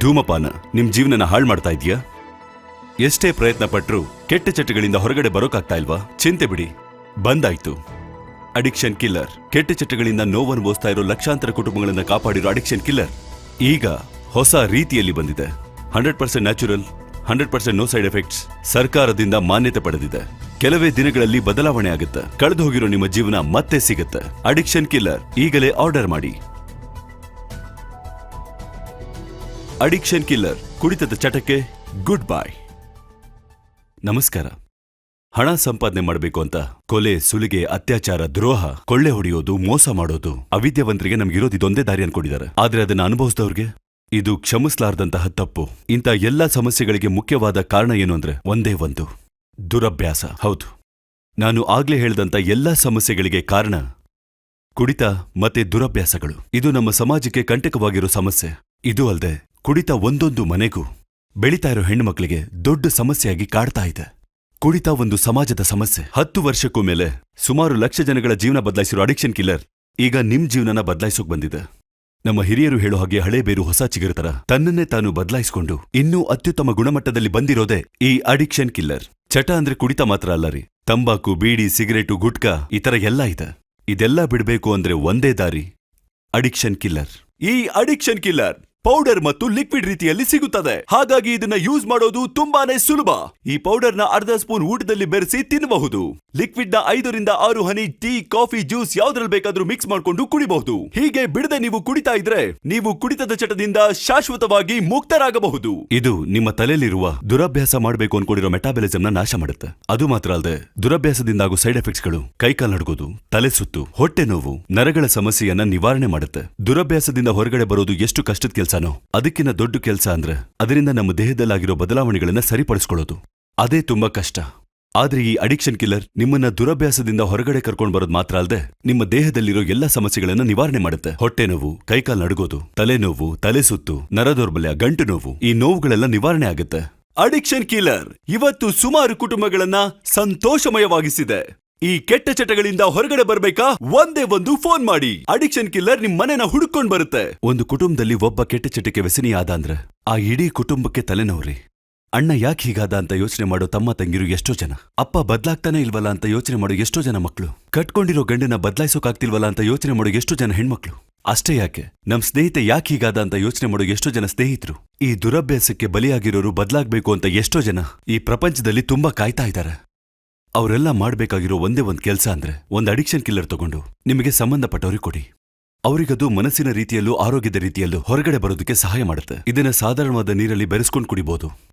ಧೂಮಪಾನ, ನಿಮ್ ಜೀವನನ ಹಾಳು ಮಾಡ್ತಾ ಇದೆಯಾ ಎಷ್ಟೇ ಪ್ರಯತ್ನ ಪಟ್ಟರು ಕೆಟ್ಟ ಚಟಗಳಿಂದ ಹೊರಗಡೆ ಬರೋಕಾಗ್ತಾ ಇಲ್ವಾ? ಚಿಂತೆ ಬಿಡಿ. ಬಂದಾಯ್ತು. Addiction killer. ಕೆಟ್ಟ ಚಟಗಳಿಂದ ನೋವನುಭವಿಸ್ತಾ ಇರೋ ಲಕ್ಷಾಂತರ ಕುಟುಂಬಗಳನ್ನ ಕಾಪಾಡಿರೋ ಅಡಿಕ್ಷನ್ ಕಿಲ್ಲರ್. ಈಗ ಹೊಸ ರೀತಿಯಲ್ಲಿ ಬಂದಿದೆ. Hundred percent natural, hundred percent no side effects ಸರ್ಕಾರದಿಂದ ಮಾನ್ಯತೆ ಪಡೆದಿದೆ. ಕೆಲವೇ ದಿನಗಳಲ್ಲಿ ಬದಲಾವಣೆ ಆಗುತ್ತೆ. ಕಳೆದು ಹೋಗಿರೋ ನಿಮ್ಮ ಜೀವನ ಮತ್ತೆ ಸಿಗುತ್ತೆ. ಅಡಿಕ್ಷನ್ ಕಿಲ್ಲರ್, ಈಗಲೇ ಆರ್ಡರ್ ಮಾಡಿ. ಅಡಿಕ್ಷನ್ ಕಿಲ್ಲರ್ ಕುಡಿತದ ಚಟಕ್ಕೆ ಗುಡ್ ಬಾಯ್ ನಮಸ್ಕಾರ. ಹಣ ಸಂಪಾದನೆ ಮಾಡಬೇಕು ಅಂತ ಕೊಲೆ, ಸುಲಿಗೆ, ಅತ್ಯಾಚಾರ, ದ್ರೋಹ, ಕೊಳ್ಳೆ ಹೊಡೆಯೋದು, ಮೋಸ ಮಾಡೋದು, ಅವಿದ್ಯಾವಂತರಿಗೆ ನಮ್ಗಿರೋದು ಇದೊಂದೇ ದಾರಿ ಅನ್ಕೊಂಡಿದ್ದಾರೆ. ಆದ್ರೆ ಅದನ್ನ ಅನುಭವಿಸಿದವ್ರಿಗೆ ಇದು ಕ್ಷಮಿಸಲಾರ್ದಂತಹ ತಪ್ಪು. ಇಂಥ ಎಲ್ಲ ಸಮಸ್ಯೆಗಳಿಗೆ ಮುಖ್ಯವಾದ ಕಾರಣ ಏನು ಅಂದ್ರೆ ಒಂದೇ ಒಂದು, ದುರಭ್ಯಾಸ. ಹೌದು. ನಾನು ಆಗ್ಲೇ ಹೇಳ್ದಂತ ಎಲ್ಲಾ ಸಮಸ್ಯೆಗಳಿಗೆ ಕಾರಣ ಕುಡಿತ ಮತ್ತೆ ದುರಭ್ಯಾಸಗಳು. ಇದು ನಮ್ಮ ಸಮಾಜಕ್ಕೆ ಕಂಟಕವಾಗಿರೋ ಸಮಸ್ಯೆ. ಇದು ಅಲ್ಲದೆ ಕುಡಿತ ಒಂದೊಂದು ಮನೆಗೂ ಬೆಳೀತಾ ಇರೋ ಹೆಣ್ಮಕ್ಳಿಗೆ ದೊಡ್ಡ ಸಮಸ್ಯೆಯಾಗಿ ಕಾಡ್ತಾ ಇದೆ. ಕುಡಿತ ಒಂದು ಸಮಾಜದ ಸಮಸ್ಯೆ. ಹತ್ತು ವರ್ಷಕ್ಕೂ ಮೇಲೆ ಸುಮಾರು ಲಕ್ಷ ಜನಗಳ ಜೀವನ ಬದಲಾಯಿಸಿರೋ ಅಡಿಕ್ಷನ್ ಕಿಲ್ಲರ್ ಈಗ ನಿಮ್ ಜೀವನನ ಬದಲಾಯಿಸೋಕ್ ಬಂದಿದೆ. ನಮ್ಮ ಹಿರಿಯರು ಹೇಳೋ ಹಾಗೆ ಹಳೆ ಬೇರು ಹೊಸ ಚಿಗಿರತರ ತನ್ನನ್ನೇ ತಾನು ಬದಲಾಯಿಸಿಕೊಂಡು ಇನ್ನೂ ಅತ್ಯುತ್ತಮ ಗುಣಮಟ್ಟದಲ್ಲಿ ಬಂದಿರೋದೇ ಈ ಅಡಿಕ್ಷನ್ ಕಿಲ್ಲರ್. ಚಟ ಅಂದ್ರೆ ಕುಡಿತ ಮಾತ್ರ ಅಲ್ಲ ರೀ. ತಂಬಾಕು, ಬೀಡಿ, ಸಿಗರೇಟು, ಗುಟ್ಕಾ ಈ ತರ ಎಲ್ಲ ಇದೆ. ಇದೆಲ್ಲ ಬಿಡ್ಬೇಕು ಅಂದ್ರೆ ಒಂದೇ ದಾರಿ ಅಡಿಕ್ಷನ್ ಕಿಲ್ಲರ್. ಈ ಅಡಿಕ್ಷನ್ ಕಿಲ್ಲರ್ ಪೌಡರ್ ಮತ್ತು ಲಿಕ್ವಿಡ್ ರೀತಿಯಲ್ಲಿ ಸಿಗುತ್ತದೆ. ಹಾಗಾಗಿ ಇದನ್ನ ಯೂಸ್ ಮಾಡೋದು ತುಂಬಾನೇ ಸುಲಭ. ಈ ಪೌಡರ್ನ ಅರ್ಧ ಸ್ಪೂನ್ ಊಟದಲ್ಲಿ ಬೆರೆಸಿ ತಿನ್ನಬಹುದು ಲಿಕ್ವಿಡ್ನ ಐದರಿಂದ ಆರು ಹನಿ, ಟೀ, ಕಾಫಿ, ಜ್ಯೂಸ್ ಯಾವ್ದ್ರಲ್ಲಿ ಬೇಕಾದ್ರೂ ಮಿಕ್ಸ್ ಮಾಡ್ಕೊಂಡು ಕುಡಿಬಹುದು. ಹೀಗೆ ಬಿಡದೆ ನೀವು ಕುಡಿತಾ ಇದ್ರೆ, ನೀವು ಕುಡಿತದ ಚಟದಿಂದ ಶಾಶ್ವತವಾಗಿ ಮುಕ್ತರಾಗಬಹುದು. ಇದು ನಿಮ್ಮ ತಲೆಯಲ್ಲಿರುವ ದುರಭ್ಯಾಸ ಮಾಡಬೇಕು ಅನ್ಕೊಂಡಿರೋ ಮೆಟಾಬಲಿಸಮ್ನ ನಾಶ ಮಾಡುತ್ತೆ. ಅದು ಮಾತ್ರ ಅಲ್ಲದೆ ದುರಭ್ಯಾಸದಿಂದ ಆಗೋ ಸೈಡ್ ಎಫೆಕ್ಟ್ಸ್ಗಳು ಕೈಕಾಲ್ ನಡುಗೋದು, ತಲೆ ಸುತ್ತು, ಹೊಟ್ಟೆ ನೋವು, ನರಗಳ ಸಮಸ್ಯೆಯನ್ನ ನಿವಾರಣೆ ಮಾಡುತ್ತೆ. ದುರಭ್ಯಾಸದಿಂದ ಹೊರಗಡೆ ಬರೋದು ಎಷ್ಟು ಕಷ್ಟದ ಕೆಲಸನೋ ಅದಕ್ಕಿಂತ ದೊಡ್ಡ ಕೆಲಸ ಅಂದ್ರೆ ಅದರಿಂದ ನಮ್ಮ ದೇಹದಲ್ಲಾಗಿರೋ ಬದಲಾವಣೆಗಳನ್ನ ಸರಿಪಡಿಸ್ಕೊಳ್ಳೋದು. ಅದೇ ತುಂಬಾ ಕಷ್ಟ. ಆದ್ರೆ ಈ ಅಡಿಕ್ಷನ್ ಕಿಲ್ಲರ್ ನಿಮ್ಮನ್ನ ದುರಭ್ಯಾಸದಿಂದ ಹೊರಗಡೆ ಕರ್ಕೊಂಡು ಬರೋದು ಮಾತ್ರ ಅಲ್ಲದೆ ನಿಮ್ಮ ದೇಹದಲ್ಲಿರೋ ಎಲ್ಲ ಸಮಸ್ಯೆಗಳನ್ನ ನಿವಾರಣೆ ಮಾಡುತ್ತೆ. ಹೊಟ್ಟೆ ನೋವು, ಕೈಕಾಲು ನಡುಗೋದು ತಲೆನೋವು ತಲೆ ಸುತ್ತು, ನರದೌರ್ಬಲ್ಯ, ಗಂಟು ನೋವು ಈ ನೋವುಗಳೆಲ್ಲ ನಿವಾರಣೆ ಆಗುತ್ತೆ. ಅಡಿಕ್ಷನ್ ಕಿಲ್ಲರ್ ಇವತ್ತು ಸುಮಾರು ಕುಟುಂಬಗಳನ್ನ ಸಂತೋಷಮಯವಾಗಿಸಿದೆ. ಈ ಕೆಟ್ಟ ಚಟಗಳಿಂದ ಹೊರಗಡೆ ಬರ್ಬೇಕಾ? ಒಂದೇ ಒಂದು ಫೋನ್ ಮಾಡಿ. ಅಡಿಕ್ಷನ್ ಕಿಲ್ಲರ್ ನಿಮ್ ಮನೆನ ಹುಡುಕೊಂಡ್ ಬರುತ್ತೆ. ಒಂದು ಕುಟುಂಬದಲ್ಲಿ ಒಬ್ಬ ಕೆಟ್ಟ ಚಟಕ್ಕೆ ವ್ಯಸನಿಯಾದ ಅಂದ್ರೆ ಆ ಇಡೀ ಕುಟುಂಬಕ್ಕೆ ತಲೆನೋವ್ರಿ. ಅಣ್ಣ ಯಾಕೆ ಹೀಗಾದ ಅಂತ ಯೋಚನೆ ಮಾಡೋ ತಮ್ಮ ತಂಗಿರು ಎಷ್ಟೋ ಜನ. ಅಪ್ಪ ಬದಲಾಗ್ತಾನೆ ಇಲ್ವಲ್ಲ ಅಂತ ಯೋಚನೆ ಮಾಡೋ ಎಷ್ಟೋ ಜನ ಮಕ್ಕಳು ಕಟ್ಕೊಂಡಿರೋ ಗಂಡನ ಬದಲಾಯಿಸೋಕಾಗ್ತಿಲ್ವಲ್ಲ ಅಂತ ಯೋಚನೆ ಮಾಡೋ ಎಷ್ಟೋ ಜನ ಹೆಣ್ಮಕ್ಳು. ಅಷ್ಟೇ ಯಾಕೆ? ನಮ್ ಸ್ನೇಹಿತೆ ಯಾಕೆ ಹೀಗಾದ ಅಂತ ಯೋಚನೆ ಮಾಡೋ ಎಷ್ಟೋ ಜನ ಸ್ನೇಹಿತರು. ಈ ದುರಭ್ಯಾಸಕ್ಕೆ ಬಲಿಯಾಗಿರೋರು ಬದಲಾಗಬೇಕು ಅಂತ ಎಷ್ಟೋ ಜನ ಈ ಪ್ರಪಂಚದಲ್ಲಿ ತುಂಬಾ ಕಾಯ್ತಾ ಇದ್ದಾರೆ. ಅವರೆಲ್ಲ ಮಾಡಬೇಕಾಗಿರೋ ಒಂದೇ ಒಂದ್ ಕೆಲಸ ಅಂದ್ರೆ ಒಂದು ಅಡಿಕ್ಷನ್ ಕಿಲ್ಲರ್ ತಗೊಂಡು ನಿಮಗೆ ಸಂಬಂಧಪಟ್ಟವ್ರಿಗೆ ಕೊಡಿ. ಅವರಿಗದು ಮನಸ್ಸಿನ ರೀತಿಯಲ್ಲೂ ಆರೋಗ್ಯದ ರೀತಿಯಲ್ಲೂ ಹೊರಗಡೆ ಬರೋದಕ್ಕೆ ಸಹಾಯ ಮಾಡುತ್ತೆ. ಇದನ್ನ ಸಾಧಾರಣವಾದ ನೀರಲ್ಲಿ ಬೆರೆಸ್ಕೊಂಡು ಕುಡಿಬಹುದು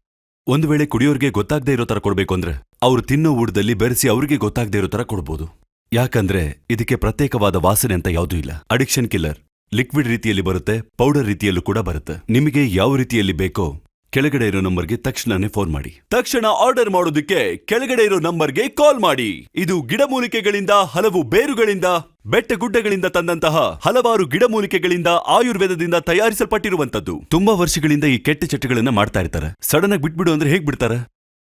ಒಂದು ವೇಳೆ ಕುಡಿಯೋರ್ಗೆ ಗೊತ್ತಾಗದೇ ಇರೋ ತರ ಕೊಡ್ಬೇಕು ಅಂದ್ರೆ ಅವ್ರು ತಿನ್ನೋ ಊಟದಲ್ಲಿ ಬೆರೆಸಿ ಅವ್ರಿಗೆ ಗೊತ್ತಾಗದೇ ಇರೋ ತರ ಕೊಡ್ಬೋದು. ಯಾಕಂದ್ರೆ ಇದಕ್ಕೆ ಪ್ರತ್ಯೇಕವಾದ ವಾಸನೆ ಅಂತ ಯಾವುದೂ ಇಲ್ಲ. ಅಡಿಕ್ಷನ್ ಕಿಲ್ಲರ್, ಲಿಕ್ವಿಡ್ ರೀತಿಯಲ್ಲಿ ಬರುತ್ತೆ, ಪೌಡರ್ ರೀತಿಯಲ್ಲೂ ಕೂಡ ಬರುತ್ತೆ. ನಿಮಗೆ ಯಾವ ರೀತಿಯಲ್ಲಿ ಬೇಕೋ ಕೆಳಗಡೆ ಇರೋ ನಂಬರ್ಗೆ ತಕ್ಷಣನೇ ಫೋನ್ ಮಾಡಿ. ತಕ್ಷಣ ಆರ್ಡರ್ ಮಾಡೋದಕ್ಕೆ ಕೆಳಗಡೆ ಇರೋ ನಂಬರ್ಗೆ ಕಾಲ್ ಮಾಡಿ. ಇದು ಗಿಡಮೂಲಿಕೆಗಳಿಂದ ಹಲವು ಬೇರುಗಳಿಂದ ಬೆಟ್ಟ ಗುಡ್ಡಗಳಿಂದ ತಂದಂತಹ ಹಲವಾರು ಗಿಡಮೂಲಿಕೆಗಳಿಂದ ಆಯುರ್ವೇದದಿಂದ ತಯಾರಿಸಲ್ಪಟ್ಟಿರುವಂತದ್ದು ತುಂಬಾ ವರ್ಷಗಳಿಂದ ಈ ಕೆಟ್ಟ ಚಟಗಳನ್ನ ಮಾಡ್ತಾ ಇರ್ತಾರೆ. ಸಡನ್ ಆಗಿ ಬಿಟ್ಬಿಡು ಅಂದ್ರೆ ಹೇಗ್ ಬಿಡ್ತಾರೆ?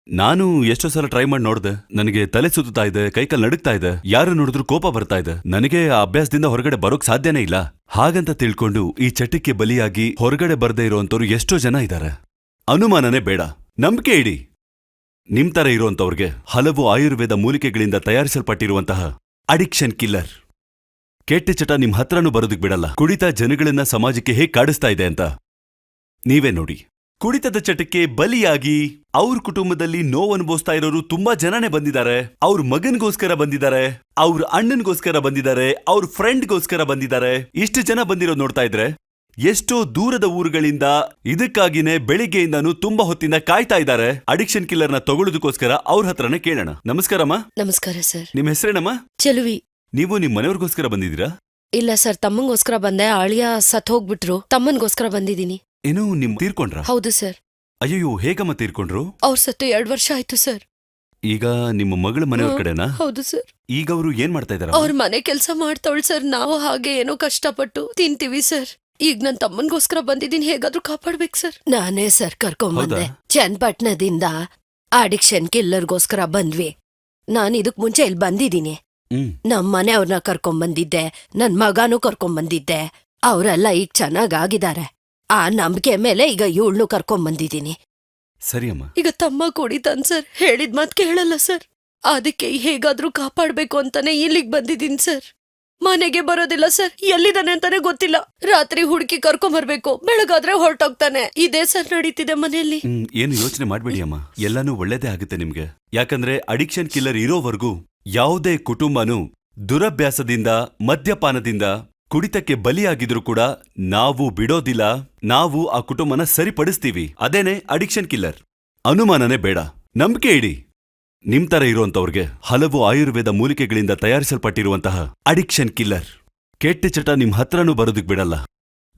ನಾನು ಎಷ್ಟೋ ಸಲ ಟ್ರೈ ಮಾಡಿ ನೋಡ್ದೆ. ನನಗೆ ತಲೆ ಸುತ್ತಾ ಇದೆ, ಕೈಕಾಲ್ ನಡುಗ್ತಾ ಇದೆ. ಯಾರು ನೋಡಿದ್ರು ಕೋಪ ಬರ್ತಾ ಇದೆ. ನನಗೆ ಆ ಅಭ್ಯಾಸದಿಂದ ಹೊರಗಡೆ ಬರೋಕ್ ಸಾಧ್ಯನೇ ಇಲ್ಲ. ಹಾಗಂತ ತಿಳ್ಕೊಂಡು ಈ ಚಟಕ್ಕೆ ಬಲಿಯಾಗಿ ಹೊರಗಡೆ ಬರ್ದೇ ಇರುವಂತವ್ರು ಎಷ್ಟೋ ಜನ ಇದ್ದಾರೆ. ಅನುಮಾನನೇ ಬೇಡ. ನಂಬಿಕೆ ಇಡಿ. ನಿಮ್ ತರ ಇರುವಂತವ್ರಿಗೆ ಹಲವು ಆಯುರ್ವೇದ ಮೂಲಿಕೆಗಳಿಂದ ತಯಾರಿಸಲ್ಪಟ್ಟಿರುವಂತಹ ಅಡಿಕ್ಷನ್ ಕಿಲ್ಲರ್. ಕೆಟ್ಟ ಚಟ ನಿಮ್ ಹತ್ರನೂ ಬರೋದಕ್ ಬಿಡಲ್ಲ. ಕುಡಿತ ಜನಗಳನ್ನ ಸಮಾಜಕ್ಕೆ ಹೇಗೆ ಕಾಡಿಸ್ತಾ ಇದೆ ಅಂತ ನೀವೇ ನೋಡಿ. ಕುಡಿತದ ಚಟಕ್ಕೆ ಬಲಿಯಾಗಿ ಅವ್ರ ಕುಟುಂಬದಲ್ಲಿ ನೋವು ಅನುಭವಿಸ್ತಾ ಇರೋರು ತುಂಬಾ ಜನನೇ ಬಂದಿದ್ದಾರೆ ಅವ್ರ ಮಗನ್ಗೋಸ್ಕರ ಬಂದಿದ್ದಾರೆ ಅವ್ರ ಅಣ್ಣನ್ಗೋಸ್ಕರ ಬಂದಿದ್ದಾರೆ ಅವ್ರ ಫ್ರೆಂಡ್ಗೋಸ್ಕರ ಬಂದಿದ್ದಾರೆ ಇಷ್ಟು ಜನ ಬಂದಿರೋದು ನೋಡ್ತಾ ಇದ್ರೆ ಎಷ್ಟೋ ದೂರದ ಊರುಗಳಿಂದ ಇದಕ್ಕಾಗಿನೇ ಬೆಳಿಗ್ಗೆಯಿಂದಾನು ತುಂಬಾ ಹೊತ್ತಿಂದ ಕಾಯ್ತಾ ಇದ್ದಾರೆ. ಅಡಿಕ್ಷನ್ ಕಿಲ್ಲರ್ನ ತಗೊಳ್ಳೋದಕ್ಕೋಸ್ಕರ ಅವ್ರ ಹತ್ರನೇ ಕೇಳೋಣ. ನಮಸ್ಕಾರಮ್ಮ ನಮಸ್ಕಾರ ಸರ್. ನಿಮ್ ಹೆಸರೇನಮ್ಮ? ಚೆಲುವಿ. ನೀವು ನಿಮ್ ಮನೆಯವ್ರಿಗೋಸ್ಕರ ಬಂದಿದ್ದೀರಾ? ಇಲ್ಲ ಸರ್ ತಮ್ಮಂಗೋಸ್ಕರ ಬಂದೆ. ಅಳಿಯ ಸತ್ ಹೋಗ್ಬಿಟ್ರು. ತಮ್ಮನ್ಗೋಸ್ಕರ ಬಂದಿದ್ದೀನಿ. ಏನು ನಿಮ್ ತೀರ್ಕೊಂಡ್ರ? ಹೌದು ಸರ್. ಅಯ್ಯೋ ಹೇಗಮ್ಮ ತೀರ್ಕೊಂಡ್ರು? ಅವ್ರ ಸತ್ತು ಎರಡ್ ವರ್ಷ ಆಯ್ತು ಸರ್. ಈಗ ನಿಮ್ಮ ಮಗಳ ಮನೆಯವ್ರ. ಕಡೆನಾ? ಹೌದು ಸರ್. ಈಗ ಅವರು ಏನ್ ಮಾಡ್ತಾ ಇದಾರೆ ಅವ್ರ ಮನೆ ಕೆಲಸ ಮಾಡ್ತಾವಳ್ ಸರ್. ನಾವು ಹಾಗೆ ಏನೋ ಕಷ್ಟಪಟ್ಟು ತಿಂತೀವಿ ಸರ್. ಈಗ ನನ್ನ ತಮ್ಮನ್ಗೋಸ್ಕರ ಬಂದಿದ್ದೀನಿ ಹೇಗಾದ್ರೂ ಕಾಪಾಡ್ಬೇಕು ಸರ್. ನಾನೇ ಸರ್ ಕರ್ಕೊಂಬಂದೆ. ಚನ್ನಪಟ್ಟಣದಿಂದ ಆಡಿಕ್ಷನ್ ಅಡಿಕ್ಷನ್ ಕಿಲ್ಲರ್ಗೋಸ್ಕರ ಬಂದ್ವಿ. ನಾನು ಇದಕ್ ಮುಂಚೆ ಇಲ್ಲಿ ಬಂದಿದ್ದೀನಿ. ನಮ್ಮ ನಮ್ ಮನೆಯವ್ರನ್ನ ಕರ್ಕೊಂಬಂದಿದ್ದೆ ನನ್ ಮಗನೂ ಕರ್ಕೊಂಬಂದಿದ್ದೆ. ಅವರೆಲ್ಲ ಈಗ ಚೆನ್ನಾಗಾಗಿದ್ದಾರೆ. ಆ ನಂಬಿಕೆ ಮೇಲೆ ಈಗ ಇವಳನ್ನು ಕರ್ಕೊಂಡ್ ಬಂದಿದ್ದೀನಿ ಸರಿ ಅಮ್ಮ. ಈಗ ತಮ್ಮ ಕುಡಿತಾನ್ ಸರ್. ಹೇಳಿದ್ ಮಾತು ಕೇಳಲ್ಲ ಸರ್. ಅದಕ್ಕೆ ಹೇಗಾದ್ರೂ ಕಾಪಾಡ್ಬೇಕು ಅಂತಾನೆ ಇಲ್ಲಿಗ್ ಬಂದಿದ್ದೀನಿ ಸರ್. ಮನೆಗೆ ಬರೋದಿಲ್ಲ ಸರ್. ಎಲ್ಲಿದ್ದಾನೆ ಅಂತಾನೆ ಗೊತ್ತಿಲ್ಲ. ರಾತ್ರಿ ಹುಡುಕಿ ಕರ್ಕೊಂಬರ್ಬೇಕು ಬೆಳಗಾದ್ರೆ ಹೊರಟೋಗ್ತಾನೆ. ಇದೇ ಸರ್ ನಡೀತಿದೆ ಮನೆಯಲ್ಲಿ. ಏನು ಯೋಚನೆ ಮಾಡ್ಬೇಡಿ ಅಮ್ಮ. ಎಲ್ಲಾನು ಒಳ್ಳೇದೇ ಆಗುತ್ತೆ ನಿಮ್ಗೆ. ಯಾಕಂದ್ರೆ ಅಡಿಕ್ಷನ್ ಕಿಲ್ಲರ್ ಇರೋವರೆಗೂ ಯಾವುದೇ ಕುಟುಂಬನೂ ದುರಭ್ಯಾಸದಿಂದ, ಮದ್ಯಪಾನದಿಂದ ಕುಡಿತಕ್ಕೆ ಬಲಿಯಾಗಿದ್ರು ಕೂಡ ನಾವು ಬಿಡೋದಿಲ್ಲ. ನಾವು ಆ ಕುಟುಂಬನ ಸರಿಪಡಿಸ್ತೀವಿ. ಅದೇನೆ ಅಡಿಕ್ಷನ್ ಕಿಲ್ಲರ್ ಅನುಮಾನನೇ ಬೇಡ. ನಂಬಿಕೆ ಇಡಿ. ನಿಮ್ ತರ ಇರುವಂತವ್ರಿಗೆ ಹಲವು ಆಯುರ್ವೇದ ಮೂಲಿಕೆಗಳಿಂದ ತಯಾರಿಸಲ್ಪಟ್ಟಿರುವಂತಹ ಅಡಿಕ್ಷನ್ ಕಿಲ್ಲರ್. ಕೆಟ್ಟ ಚಟ ನಿಮ್ ಹತ್ರನೂ ಬರೋದಕ್ ಬಿಡಲ್ಲ.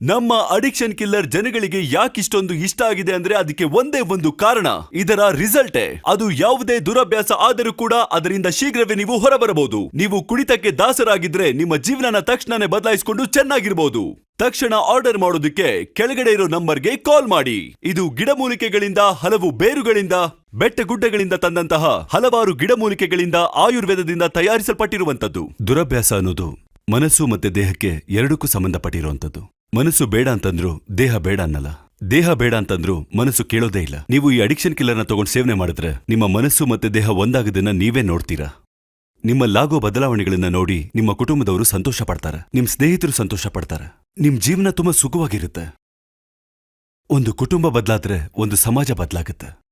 ನಮ್ಮ ಅಡಿಕ್ಷನ್ ಕಿಲ್ಲರ್ ಜನಗಳಿಗೆ ಯಾಕಿಷ್ಟೊಂದು ಇಷ್ಟ ಆಗಿದೆ ಅಂದ್ರೆ ಅದಕ್ಕೆ ಒಂದೇ ಒಂದು ಕಾರಣ. ಇದರ ರಿಸಲ್ಟೇ. ಅದು ಯಾವುದೇ ದುರಭ್ಯಾಸ ಆದರೂ ಕೂಡ ಅದರಿಂದ ಶೀಘ್ರವೇ ನೀವು ಹೊರಬರಬಹುದು. ನೀವು ಕುಡಿತಕ್ಕೆ ದಾಸರಾಗಿದ್ರೆ ನಿಮ್ಮ ಜೀವನನ ತಕ್ಷಣನೇ ಬದಲಾಯಿಸಿಕೊಂಡು ಚೆನ್ನಾಗಿರ್ಬೋದು. ತಕ್ಷಣ ಆರ್ಡರ್ ಮಾಡೋದಕ್ಕೆ ಕೆಳಗಡೆ ಇರೋ ನಂಬರ್ಗೆ ಕಾಲ್ ಮಾಡಿ. ಇದು ಗಿಡಮೂಲಿಕೆಗಳಿಂದ ಹಲವು ಬೇರುಗಳಿಂದ ಬೆಟ್ಟಗುಡ್ಡಗಳಿಂದ ತಂದಂತಹ ಹಲವಾರು ಗಿಡಮೂಲಿಕೆಗಳಿಂದ ಆಯುರ್ವೇದದಿಂದ ತಯಾರಿಸಲ್ಪಟ್ಟಿರುವಂಥದ್ದು. ದುರಭ್ಯಾಸ ಅನ್ನೋದು ಮನಸ್ಸು ಮತ್ತೆ ದೇಹಕ್ಕೆ ಎರಡಕ್ಕೂ ಸಂಬಂಧಪಟ್ಟಿರುವಂಥದ್ದು. ಮನಸ್ಸು ಬೇಡ ಅಂತಂದ್ರು ದೇಹ ಬೇಡ ಅನ್ನಲ್ಲ. ದೇಹ ಬೇಡ ಅಂತಂದ್ರು ಮನಸ್ಸು ಕೇಳೋದೇ ಇಲ್ಲ. ನೀವು ಈ ಅಡಿಕ್ಷನ್ ಕಿಲ್ಲರ್ನ ತಗೊಂಡು ಸೇವನೆ ಮಾಡಿದ್ರೆ ನಿಮ್ಮ ಮನಸ್ಸು ಮತ್ತೆ ದೇಹ ಒಂದಾಗದನ್ನ ನೀವೇ ನೋಡ್ತೀರಾ? ನಿಮ್ಮಲ್ಲಾಗೋ ಬದಲಾವಣೆಗಳನ್ನ ನೋಡಿ ನಿಮ್ಮ ಕುಟುಂಬದವರು ಸಂತೋಷ ಪಡ್ತಾರೆ ನಿಮ್ಮ ಸ್ನೇಹಿತರು ಸಂತೋಷ ಪಡ್ತಾರೆ ನಿಮ್ ಜೀವನ ತುಂಬಾ ಸುಖವಾಗಿರುತ್ತೆ. ಒಂದು ಕುಟುಂಬ ಬದಲಾದ್ರೆ ಒಂದು ಸಮಾಜ ಬದಲಾಗುತ್ತೆ.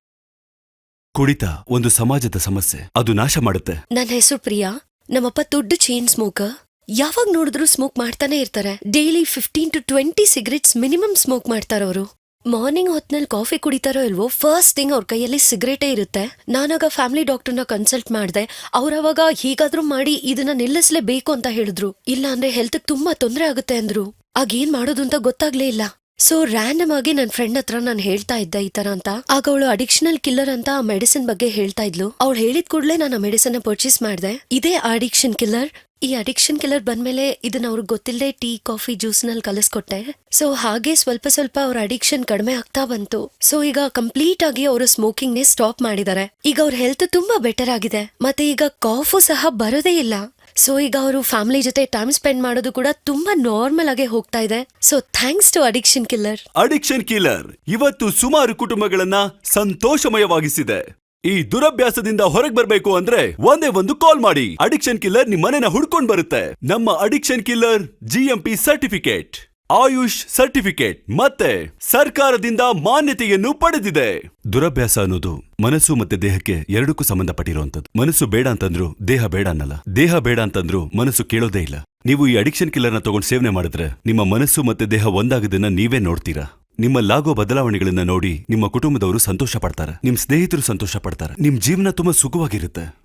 ಕುಡಿತ ಒಂದು ಸಮಾಜದ ಸಮಸ್ಯೆ. ಅದು ನಾಶ ಮಾಡುತ್ತೆ. ನನ್ನ ಹೆಸರು ಪ್ರಿಯಾ. ನಮ್ಮಪ್ಪ ದೊಡ್ಡ ಚೈನ್ ಸ್ಮೋಕರ್ ಯಾವಾಗ ನೋಡಿದ್ರು ಸ್ಮೋಕ್ ಮಾಡ್ತಾನೆ ಇರ್ತಾರೆ. Daily fifteen to twenty cigarettes minimum smoke ಮಾಡ್ತಾರವರು. Morning ಹೊತ್ನಲ್ಲಿ ಕಾಫಿ ಕುಡಿತಾರೋ ಇಲ್ವೋ ಫಸ್ಟ್ ಥಿಂಗ್ ಅವ್ರ ಕೈಯಲ್ಲಿ ಸಿಗರೇಟೇ ಇರುತ್ತೆ. ನಾನಾಗ ಫ್ಯಾಮಿಲಿ ಡಾಕ್ಟರ್ನ ಕನ್ಸಲ್ಟ್ ಮಾಡಿದೆ. ಅವರವಾಗ ಹೀಗಾದ್ರೂ ಮಾಡಿ ಇದನ್ನ ನಿಲ್ಲಿಸಲೇಬೇಕು ಅಂತ ಹೇಳಿದ್ರು. ಇಲ್ಲ ಅಂದ್ರೆ ಹೆಲ್ತ್ ತುಂಬಾ ತೊಂದರೆ ಆಗುತ್ತೆ ಅಂದ್ರು. ಆಗೇನ್ ಮಾಡೋದು ಅಂತ ಗೊತ್ತಾಗ್ಲೇ ಇಲ್ಲ. ಸೊ ರ್ಯಾಂಡಮ್ ಆಗಿ ನನ್ನ ಫ್ರೆಂಡ್ ಹತ್ರ ನಾನು ಹೇಳ್ತಾ ಇದ್ದೆ ಈ ತರ ಅಂತ. ಆಗ ಅವಳು ಅಡಿಕ್ಷನಲ್ ಕಿಲ್ಲರ್ ಅಂತ ಆ ಮೆಡಿಸಿನ್ ಬಗ್ಗೆ ಹೇಳ್ತಾ ಇದ್ಲು. ಅವಳು ಹೇಳಿದ ಕೂಡಲೇ ನಾನು ಆ ಮೆಡಿಸಿನ್ ಪರ್ಚೇಸ್ ಮಾಡಿದೆ. ಇದೇ ಅಡಿಕ್ಷನ್ ಕಿಲ್ಲರ್ ಈ ಅಡಿಕ್ಷನ್ ಕಿಲ್ಲರ್ ಬಂದ್ಮೇಲೆ ಇದನ್ನ ಅವ್ರಿಗೆ ಗೊತ್ತಿಲ್ಲದೆ ಟೀ, ಕಾಫಿ ಜ್ಯೂಸ್ನಲ್ಲಿ ಕಲಿಸ್ಕೊಟ್ಟೆ. ಸೊ ಹಾಗೆ ಸ್ವಲ್ಪ ಸ್ವಲ್ಪ ಅವ್ರ ಅಡಿಕ್ಷನ್ ಕಡಿಮೆ ಆಗ್ತಾ ಬಂತು. ಸೊ ಈಗ ಕಂಪ್ಲೀಟ್ ಆಗಿ ಅವರು ಸ್ಮೋಕಿಂಗ್ ನೇ ಸ್ಟಾಪ್ ಮಾಡಿದ್ದಾರೆ ಈಗ ಅವ್ರ ಹೆಲ್ತ್ ತುಂಬಾ ಬೆಟರ್ ಆಗಿದೆ. ಮತ್ತೆ ಈಗ ಕಾಫು ಸಹ ಬರೋದೇ ಇಲ್ಲ. ಸೊ ಈಗ ಅವರು ಫ್ಯಾಮಿಲಿ ಜೊತೆ ಟೈಮ್ ಸ್ಪೆಂಡ್ ಮಾಡೋದು ಕೂಡ ತುಂಬಾ ನಾರ್ಮಲ್ ಆಗಿ ಹೋಗ್ತಾ ಇದೆ. So thanks to addiction killer addiction killer ಇವತ್ತು ಸುಮಾರು ಕುಟುಂಬಗಳನ್ನ ಸಂತೋಷಮಯವಾಗಿಸಿದೆ. ಈ ದುರಭ್ಯಾಸದಿಂದ ಹೊರಗೆ ಬರಬೇಕು ಅಂದ್ರೆ ಒಂದೇ ಒಂದು ಕಾಲ್ ಮಾಡಿ. ಅಡಿಕ್ಷನ್ ಕಿಲ್ಲರ್ ನಿಮ್ ಮನೆನ ಹುಡ್ಕೊಂಡ್ ಬರುತ್ತೆ. ನಮ್ಮ addiction killer GMP certificate AYUSH certificate ಮತ್ತೆ ಸರ್ಕಾರದಿಂದ ಮಾನ್ಯತೆಯನ್ನು ಪಡೆದಿದೆ. ದುರಭ್ಯಾಸ ಅನ್ನೋದು ಮನಸ್ಸು ಮತ್ತೆ ದೇಹಕ್ಕೆ ಎರಡಕ್ಕೂ ಸಂಬಂಧಪಟ್ಟಿರುವಂತದ್ದು ಮನಸ್ಸು ಬೇಡ ಅಂತಂದ್ರು ದೇಹ ಬೇಡ ಅನ್ನಲ್ಲ. ದೇಹ ಬೇಡ ಅಂತಂದ್ರು ಮನಸ್ಸು ಕೇಳೋದೇ ಇಲ್ಲ. ನೀವು ಈ ಅಡಿಕ್ಷನ್ ಕಿಲ್ಲರ್ನ ತಗೊಂಡು ಸೇವನೆ ಮಾಡಿದ್ರೆ ನಿಮ್ಮ ಮನಸ್ಸು ಮತ್ತೆ ದೇಹ ಒಂದಾಗದನ್ನ ನೀವೇ ನೋಡ್ತೀರಾ? ನಿಮ್ಮಲ್ಲಾಗೋ ಬದಲಾವಣೆಗಳನ್ನ ನೋಡಿ ನಿಮ್ಮ ಕುಟುಂಬದವರು ಸಂತೋಷ ಪಡ್ತಾರೆ. ನಿಮ್ ಸ್ನೇಹಿತರು ಸಂತೋಷ ಪಡ್ತಾರೆ. ನಿಮ್ ಜೀವನ ತುಂಬಾ ಸುಖವಾಗಿರುತ್ತೆ.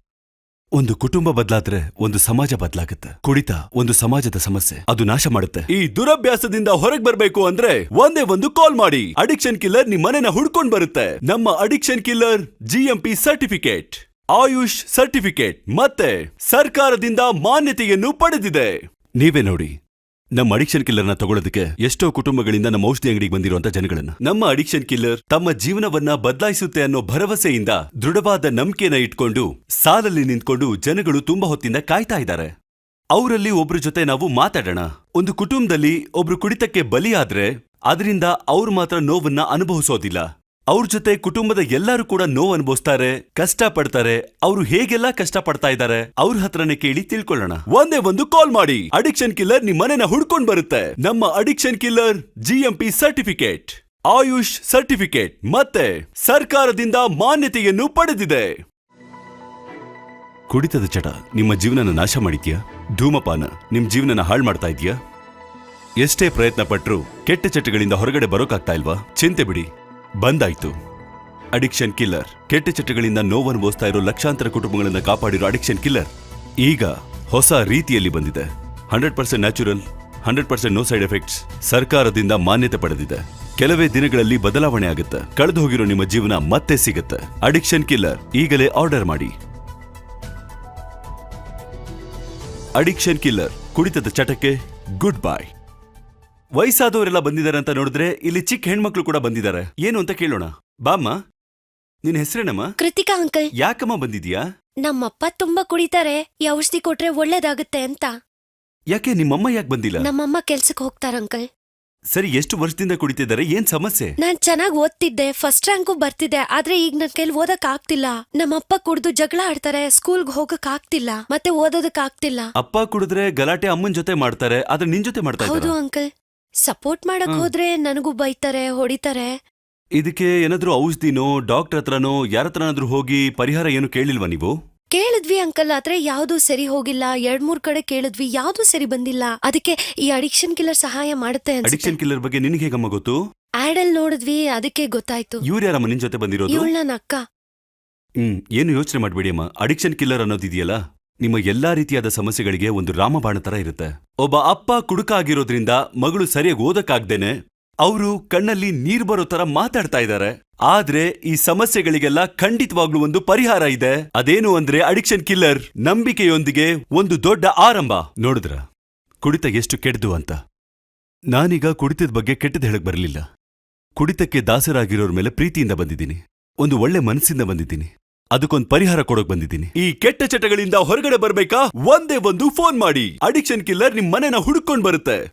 ಒಂದು ಕುಟುಂಬ ಬದಲಾದ್ರೆ ಒಂದು ಸಮಾಜ ಬದಲಾಗುತ್ತೆ. ಕುಡಿತ ಒಂದು ಸಮಾಜದ ಸಮಸ್ಯೆ. ಅದು ನಾಶ ಮಾಡುತ್ತೆ. ಈ ದುರಭ್ಯಾಸದಿಂದ ಹೊರಗೆ ಬರಬೇಕು ಅಂದ್ರೆ ಒಂದೇ ಒಂದು ಕಾಲ್ ಮಾಡಿ. ಅಡಿಕ್ಷನ್ ಕಿಲ್ಲರ್ ನಿಮ್ ಮನೆನ ಹುಡ್ಕೊಂಡ್ ಬರುತ್ತೆ. ನಮ್ಮ addiction killer GMP certificate. AYUSH certificate. ಮತ್ತೆ ಸರ್ಕಾರದಿಂದ ಮಾನ್ಯತೆಯನ್ನು ಪಡೆದಿದೆ. ನೀವೇ ನೋಡಿ. ನಮ್ಮ ಅಡಿಕ್ಷನ್ ಕಿಲ್ಲರ್ನ ತಗೊಳ್ಳೋದಕ್ಕೆ ಎಷ್ಟೋ ಕುಟುಂಬಗಳಿಂದ ನಮ್ಮ ಔಷಧಿ ಅಂಗಡಿಗೆ ಬಂದಿರುವಂತ ಜನಗಳನ್ನ. ನಮ್ಮ ಅಡಿಕ್ಷನ್ ಕಿಲ್ಲರ್ ತಮ್ಮ ಜೀವನವನ್ನ ಬದಲಾಯಿಸುತ್ತೆ ಅನ್ನೋ ಭರವಸೆಯಿಂದ ದೃಢವಾದ ನಂಬಿಕೆನ ಇಟ್ಕೊಂಡು ಸಾಲಲ್ಲಿ ನಿಂತ್ಕೊಂಡು ಜನಗಳು ತುಂಬಾ ಹೊತ್ತಿಂದ ಕಾಯ್ತಾ ಇದ್ದಾರೆ. ಅವರಲ್ಲಿ ಒಬ್ರ ಜೊತೆ ನಾವು ಮಾತಾಡೋಣ. ಒಂದು ಕುಟುಂಬದಲ್ಲಿ ಒಬ್ರು ಕುಡಿತಕ್ಕೆ ಬಲಿಯಾದ್ರೆ, ಅದರಿಂದ ಅವ್ರು ಮಾತ್ರ ನೋವನ್ನ ಅನುಭವಿಸೋದಿಲ್ಲ. ಅವ್ರ ಜೊತೆ ಕುಟುಂಬದ ಎಲ್ಲರೂ ಕೂಡ ನೋವು ಅನುಭವಿಸ್ತಾರೆ ಕಷ್ಟ ಪಡ್ತಾರೆ ಅವರು ಹೇಗೆಲ್ಲ ಕಷ್ಟ ಪಡ್ತಾ ಇದ್ದಾರೆ, ಅವ್ರ ಹತ್ರನೇ ಕೇಳಿ ತಿಳ್ಕೊಳ್ಳೋಣ. ಒಂದೇ ಒಂದು ಕಾಲ್ ಮಾಡಿ. ಅಡಿಕ್ಷನ್ ಕಿಲ್ಲರ್ ನಿಮ್ ಮನೆನ ಹುಡ್ಕೊಂಡ್ ಬರುತ್ತೆ. ನಮ್ಮ addiction killer GMP certificate AYUSH certificate ಮತ್ತೆ ಸರ್ಕಾರದಿಂದ ಮಾನ್ಯತೆಯನ್ನು ಪಡೆದಿದೆ. ಕುಡಿತದ ಚಟ, ನಿಮ್ಮ ಜೀವನನ ನಾಶ ಮಾಡಿದ್ಯಾ? ಧೂಮಪಾನ, ನಿಮ್ ಜೀವನನ ಹಾಳು ಮಾಡ್ತಾ ಇದೆಯಾ? ಎಷ್ಟೇ ಪ್ರಯತ್ನ ಪಟ್ಟರು ಕೆಟ್ಟ ಚಟಗಳಿಂದ ಹೊರಗಡೆ ಬರೋಕಾಗ್ತಾ ಇಲ್ವಾ? ಚಿಂತೆ ಬಿಡಿ. ಬಂದಾಯ್ತು. ಅಡಿಕ್ಷನ್ ಕಿಲ್ಲರ್ ಕೆಟ್ಟ ಚಟಗಳಿಂದ ನೋವನುಭವಿಸ್ತಾ ಇರೋ ಲಕ್ಷಾಂತರ ಕುಟುಂಬಗಳನ್ನ ಕಾಪಾಡಿರೋ ಅಡಿಕ್ಷನ್ ಕಿಲ್ಲರ್ ಈಗ ಹೊಸ ರೀತಿಯಲ್ಲಿ ಬಂದಿದೆ. Hundred percent natural, hundred percent no side effects ಸರ್ಕಾರದಿಂದ ಮಾನ್ಯತೆ ಪಡೆದಿದೆ. ಕೆಲವೇ ದಿನಗಳಲ್ಲಿ ಬದಲಾವಣೆ ಆಗುತ್ತೆ. ಕಳೆದು ಹೋಗಿರೋ ನಿಮ್ಮ ಜೀವನ ಮತ್ತೆ ಸಿಗುತ್ತೆ. ಅಡಿಕ್ಷನ್ ಕಿಲ್ಲರ್ ಈಗಲೇ ಆರ್ಡರ್ ಮಾಡಿ. ಅಡಿಕ್ಷನ್ ಕಿಲ್ಲರ್ ಕುಡಿತದ ಚಟಕ್ಕೆ ಗುಡ್ ಬೈ ವಯಸ್ಸಾದವರೆಲ್ಲ ಬಂದಿದ್ದಾರೆ ಅಂತ ನೋಡಿದ್ರೆ ಇಲ್ಲಿ ಚಿಕ್ಕ ಹೆಣ್ಮಕ್ಳು ಕೂಡ ಬಂದಿದ್ದಾರೆ. ಏನು ಅಂತ ಕೇಳೋಣ. ಬಾಮ್ಮ ನಿನ್ ಹೆಸರೇನಮ್ಮ? ಕೃತಿಕಾ ಅಂಕಲ್. ಯಾಕಮ್ಮ ಬಂದಿದ್ಯಾ ನಮ್ಮಪ್ಪ ತುಂಬಾ ಕುಡಿತಾರೆ. ಈ ಔಷಧಿ ಕೊಟ್ರೆ ಒಳ್ಳೇದಾಗುತ್ತೆ ಅಂತ. ಯಾಕೆ ನಿಮ್ಮಮ್ಮ ಯಾಕೆ ಬಂದಿಲ್ಲ? ನಮ್ಮಮ್ಮ ಕೆಲ್ಸಕ್ಕೆ ಹೋಗ್ತಾರ ಅಂಕಲ್. ಸರಿ ಎಷ್ಟು ವರ್ಷದಿಂದ ಕುಡಿತಿದ್ದಾರೆ ಏನ್ ಸಮಸ್ಯೆ? ನಾನ್ ಚೆನ್ನಾಗ್ ಓದ್ತಿದ್ದೆ. ಫಸ್ಟ್ ರ್ಯಾಂಕು ಬರ್ತಿದ್ದೆ ಆದ್ರೆ ಈಗ ನನ್ ಕೈಲಿ ಓದಕ್ ಆಗ್ತಿಲ್ಲ ನಮ್ಮಪ್ಪ ಕುಡ್ದು ಜಗಳ ಆಡ್ತಾರೆ. ಸ್ಕೂಲ್ಗ್ ಹೋಗಕ್ ಆಗ್ತಿಲ್ಲ ಮತ್ತೆ ಓದೋದಕ್ ಆಗ್ತಿಲ್ಲ ಅಪ್ಪ ಕುಡಿದ್ರೆ ಗಲಾಟೆ ಅಮ್ಮನ್ ಜೊತೆ ಮಾಡ್ತಾರೆ. ಆದ್ರೆ ನಿನ್ ಜೊತೆ ಮಾಡ್ತಾ ಹೌದು ಇದ್ದಾರೆ ಅಂಕಲ್. ಸಪೋರ್ಟ್ ಮಾಡಕ್ ಹ್ಮ್. ಹೋದ್ರೆ ನನಗೂ ಬೈತಾರೆ ಹೊಡಿತಾರೆ. ಇದಕ್ಕೆ ಏನಾದ್ರೂ ಔಷಧಿನೋ ಡಾಕ್ಟರ್ ಹತ್ರನೋ ಯಾರ ಹತ್ರನಾದ್ರೂ ಹೋಗಿ ಪರಿಹಾರ ಏನು ಕೇಳಿಲ್ವಾ ನೀವು? ಕೇಳಿದ್ವಿ ಅಂಕಲ್ ಆದ್ರೆ ಯಾವ್ದು ಸರಿ ಹೋಗಿಲ್ಲ. ಎರಡ್ ಮೂರ್ ಕಡೆ ಕೇಳಿದ್ವಿ ಯಾವ್ದು ಸರಿ ಬಂದಿಲ್ಲ. ಅದಕ್ಕೆ ಈ ಅಡಿಕ್ಷನ್ ಕಿಲ್ಲರ್ ಸಹಾಯ ಮಾಡುತ್ತೆ ಅನ್ಸುತ್ತೆ. ಅಡಿಕ್ಷನ್ ಕಿಲ್ಲರ್ ಬಗ್ಗೆ ನಿನಗೆ ಹೇಗಮ್ಮ ಗೊತ್ತು? ಆಡ್ ಅಲ್ಲಿ ನೋಡಿದ್ವಿ ಅದಕ್ಕೆ ಗೊತ್ತಾಯ್ತು. ಇವ್ರು ಯಾರಮ್ಮ ನಿನ್ ಜೊತೆ ಬಂದಿರೋದು? ಇವಳು ನನ್ನ ಅಕ್ಕ. ಹ್ಮ್ ಏನು ಯೋಚನೆ ಮಾಡ್ಬೇಡಿ ಅಮ್ಮ. ಅಡಿಕ್ಷನ್ ಕಿಲ್ಲರ್ ಅನ್ನೋದಿದೆಯಲ್ಲ? ನಿಮ್ಮ ಎಲ್ಲಾ ರೀತಿಯಾದ ಸಮಸ್ಯೆಗಳಿಗೆ ಒಂದು ರಾಮಬಾಣ ತರ ಇರುತ್ತೆ. ಒಬ್ಬ ಅಪ್ಪ ಕುಡುಕ ಆಗಿರೋದ್ರಿಂದ ಮಗಳು ಸರಿಯಾಗಿ ಓದಕ್ಕಾಗ್ದೇನೆ ಅವರು ಕಣ್ಣಲ್ಲಿ ನೀರ್ ಬರೋ ತರ ಮಾತಾಡ್ತಾ ಇದ್ದಾರೆ ಆದ್ರೆ ಈ ಸಮಸ್ಯೆಗಳಿಗೆಲ್ಲ ಖಂಡಿತವಾಗ್ಲೂ ಒಂದು ಪರಿಹಾರ ಇದೆ. ಅದೇನು ಅಂದ್ರೆ ಅಡಿಕ್ಷನ್ ಕಿಲ್ಲರ್, ನಂಬಿಕೆಯೊಂದಿಗೆ ಒಂದು ದೊಡ್ಡ ಆರಂಭ. ನೋಡಿದ್ರ? ಕುಡಿತ ಎಷ್ಟು ಕೆಡ್ದು ಅಂತ. ನಾನೀಗ ಕುಡಿತದ ಬಗ್ಗೆ ಕೆಟ್ಟದ್ ಹೇಳಕ್ ಬರಲಿಲ್ಲ. ಕುಡಿತಕ್ಕೆ ದಾಸರಾಗಿರೋರ್ ಮೇಲೆ ಪ್ರೀತಿಯಿಂದ ಬಂದಿದ್ದೀನಿ. ಒಂದು ಒಳ್ಳೆ ಮನಸ್ಸಿಂದ ಬಂದಿದ್ದೀನಿ. ಅದಕ್ಕೊಂದು ಪರಿಹಾರ ಕೊಡೋಕ್ ಬಂದಿದ್ದೀನಿ. ಈ ಕೆಟ್ಟ ಚಟಗಳಿಂದ ಹೊರಗಡೆ ಬರ್ಬೇಕಾ? ಒಂದೇ ಒಂದು ಫೋನ್ ಮಾಡಿ. ಅಡಿಕ್ಷನ್ ಕಿಲ್ಲರ್ ನಿಮ್ ಮನೆನ ಹುಡುಕೊಂಡ್ ಬರುತ್ತೆ.